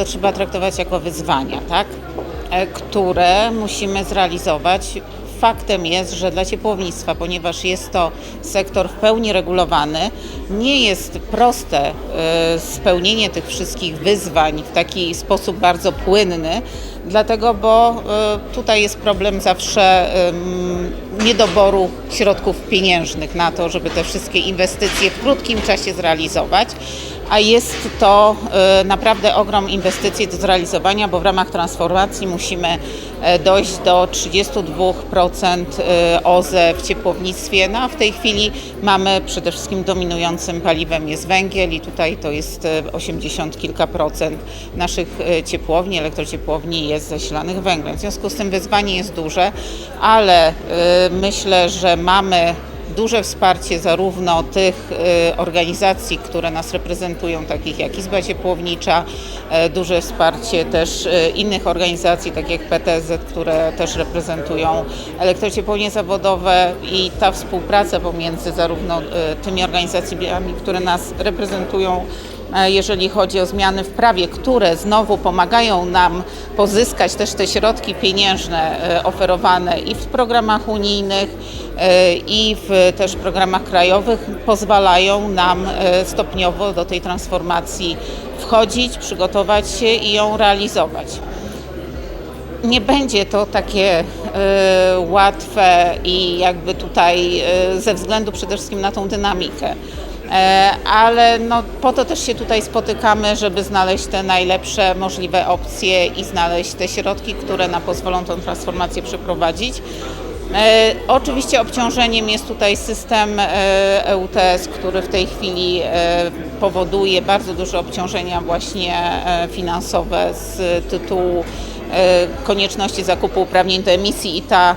to trzeba traktować jako wyzwania, tak? E, które musimy zrealizować. Faktem jest, że dla ciepłownictwa, ponieważ jest to sektor w pełni regulowany, nie jest proste e, spełnienie tych wszystkich wyzwań w taki sposób bardzo płynny, dlatego, bo e, tutaj jest problem zawsze niedoboru środków pieniężnych na to, żeby te wszystkie inwestycje w krótkim czasie zrealizować a jest to e, naprawdę ogrom inwestycji do zrealizowania, bo w ramach transformacji musimy e, dojść do 32% e, OZE w ciepłownictwie. No a w tej chwili mamy przede wszystkim dominującym paliwem jest węgiel i tutaj to jest e, 80 kilka procent naszych ciepłowni, elektrociepłowni jest zasilanych węglem. W związku z tym wyzwanie jest duże, ale myślę, że mamy duże wsparcie zarówno tych e, organizacji, które nas reprezentują, takich jak Izba Ciepłownicza, e, duże wsparcie też e, innych organizacji, takich jak PTZ, które też reprezentują elektrociepłownie zawodowe i ta współpraca pomiędzy zarówno tymi organizacjami, które nas reprezentują, jeżeli chodzi o zmiany w prawie, które znowu pomagają nam pozyskać też te środki pieniężne e, oferowane i w programach unijnych, e, i w też programach krajowych, pozwalają nam e, stopniowo do tej transformacji wchodzić, przygotować się i ją realizować. Nie będzie to takie e, łatwe i jakby tutaj e, ze względu przede wszystkim na tą dynamikę. E, ale no, po to też się tutaj spotykamy, żeby znaleźć te najlepsze możliwe opcje i znaleźć te środki, które nam pozwolą tę transformację przeprowadzić. E, Oczywiście obciążeniem jest tutaj system e, EUTS, który w tej chwili e, powoduje bardzo duże obciążenia właśnie e, finansowe z tytułu e, konieczności zakupu uprawnień do emisji i ta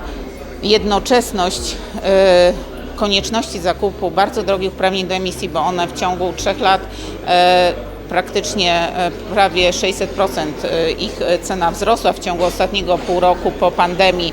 jednoczesność e, konieczności zakupu bardzo drogich uprawnień do emisji, bo one w ciągu trzech lat e, praktycznie e, prawie 600% e, ich e, cena wzrosła w ciągu ostatniego pół roku po pandemii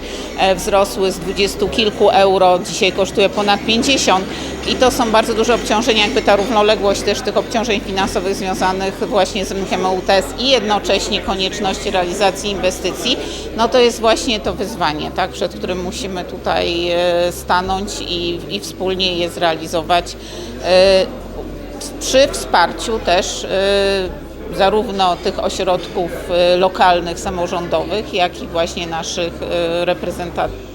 wzrosły z 20 kilku euro, dzisiaj kosztuje ponad 50 i to są bardzo duże obciążenia, jakby ta równoległość też tych obciążeń finansowych związanych właśnie z rynkiem UTS i jednocześnie konieczności realizacji inwestycji, no to jest właśnie to wyzwanie, tak, przed którym musimy tutaj stanąć i, i wspólnie je zrealizować. Przy wsparciu też y, zarówno tych ośrodków y, lokalnych, samorządowych, jak i właśnie naszych reprezentantów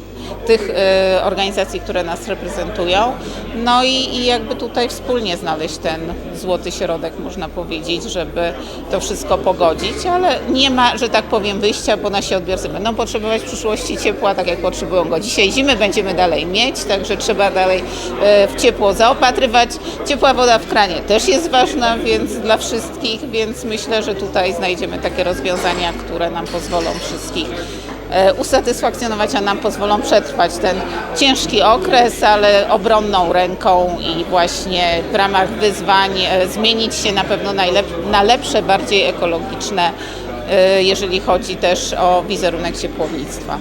tych y, organizacji, które nas reprezentują. No i, i jakby tutaj wspólnie znaleźć ten złoty środek, można powiedzieć, żeby to wszystko pogodzić, ale nie ma, że tak powiem, wyjścia, bo nasi odbiorcy będą potrzebować w przyszłości ciepła, tak jak potrzebują go dzisiaj. Zimy będziemy dalej mieć, także trzeba dalej e, w ciepło zaopatrywać. Ciepła woda w kranie też jest ważna, więc dla wszystkich, więc myślę, że tutaj znajdziemy takie rozwiązania, które nam pozwolą wszystkich usatysfakcjonować, a nam pozwolą przetrwać ten ciężki okres, ale obronną ręką i właśnie w ramach wyzwań e, zmienić się na pewno na lepsze, bardziej ekologiczne, e, jeżeli chodzi też o wizerunek ciepłownictwa.